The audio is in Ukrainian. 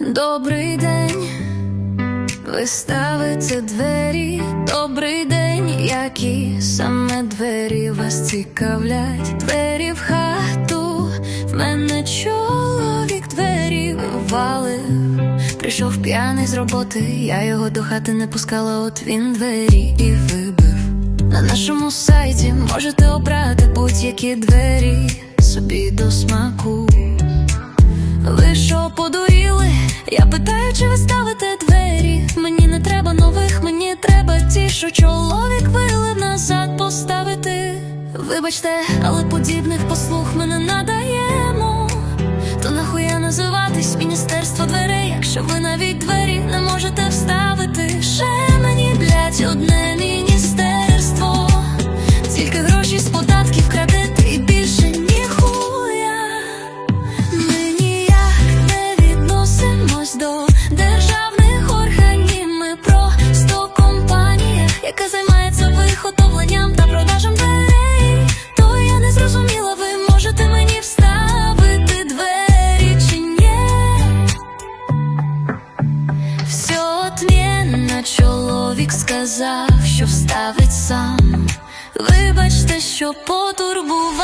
Добрий день, ви ставите двері. Добрий день, які саме двері вас цікавлять. Двері в хату, в мене чоловік двері вивалив. Прийшов п'яний з роботи, я його до хати не пускала, от він двері і вибив. На нашому сайті можете обрати будь-які двері собі до смаку. Питаю, чи ви двері? Мені не треба нових, мені треба ті, що чоловік вилив назад поставити. Вибачте, але подібних послуг мене не яка займається виготовленням та продажем дверей. То я не зрозуміла, ви можете мені вставити двері чи ні? Все отмінно чоловік сказав, що вставить сам. Вибачте, що потурбувала.